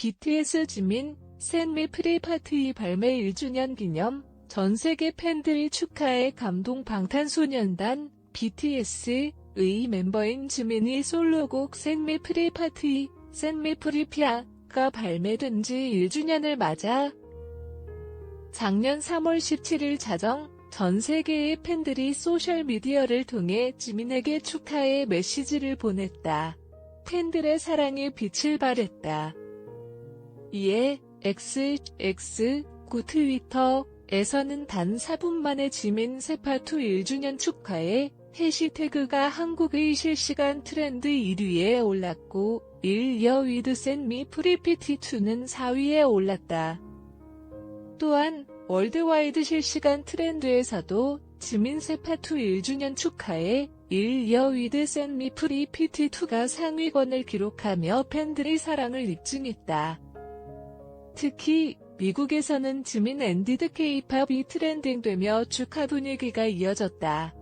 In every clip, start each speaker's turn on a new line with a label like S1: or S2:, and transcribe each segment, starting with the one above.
S1: BTS 지민 샌미 프리파티 발매 1주년 기념 전 세계 팬들이 축하해 감동 방탄소년단 BTS의 멤버인 지민이 솔로곡 샌미 프리파티 샌미 프리피아가 발매된 지 1주년을 맞아 작년 3월 17일 자정 전 세계의 팬들이 소셜미디어를 통해 지민에게 축하의 메시지를 보냈다. 팬들의 사랑에 빛을 발했다. 이에 XX 구 트위터에서는 단 4분 만에 지민 세파투 1주년 축하에 해시태그가 한국의 실시간 트렌드 1위에 올랐고 1여 위드 샌미 프리피티2는 4위에 올랐다. 또한 월드와이드 실시간 트렌드에서도 지민 세파투 1주년 축하에 1여 위드 샌미 프리피티2가 상위권을 기록하며 팬들의 사랑을 입증했다. 특히 미국에서는 지민 앤디드 케이팝이 트렌딩되며 축하 분위기가 이어졌다.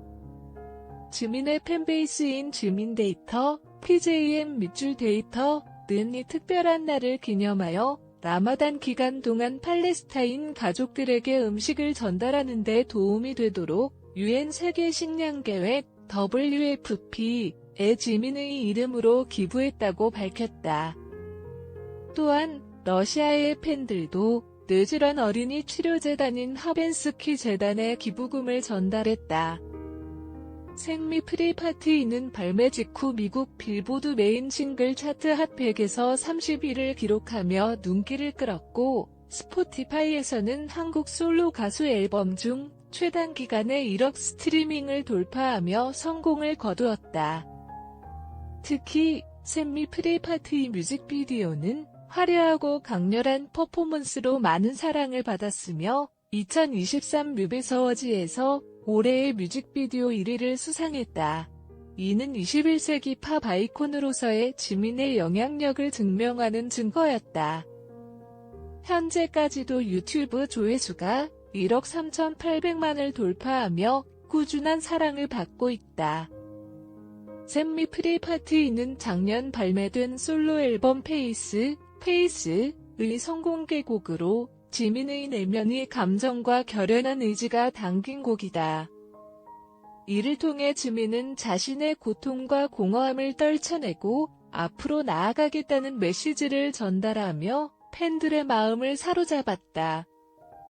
S1: 지민의 팬베이스인 지민 데이터, PJM 밑줄 데이터 는 이 특별한 날을 기념하여 라마단 기간 동안 팔레스타인 가족들에게 음식을 전달하는 데 도움이 되도록 유엔 세계 식량 계획 WFP에 지민의 이름으로 기부했다고 밝혔다. 또한 러시아의 팬들도 뇌질환 어린이 치료재단인 하벤스키 재단에 기부금을 전달했다. 생미 프리파티는 발매 직후 미국 빌보드 메인 싱글 차트 핫 100에서 30위를 기록하며 눈길을 끌었고 스포티파이에서는 한국 솔로 가수 앨범 중 최단 기간에 1억 스트리밍을 돌파하며 성공을 거두었다. 특히 샘미 프리파티 뮤직비디오는 화려하고 강렬한 퍼포먼스로 많은 사랑을 받았으며 2023 뮤비서워즈에서 올해의 뮤직비디오 1위를 수상했다. 이는 21세기 팝 아이콘으로서의 지민의 영향력을 증명하는 증거였다. 현재까지도 유튜브 조회수가 1억 3,800만을 돌파하며 꾸준한 사랑을 받고 있다. 샘미 프리 파티는 작년 발매된 솔로 앨범 페이스, 페이스의 성공개곡으로 지민의 내면의 감정과 결연한 의지가 담긴 곡이다. 이를 통해 지민은 자신의 고통과 공허함을 떨쳐내고 앞으로 나아가겠다는 메시지를 전달하며 팬들의 마음을 사로잡았다.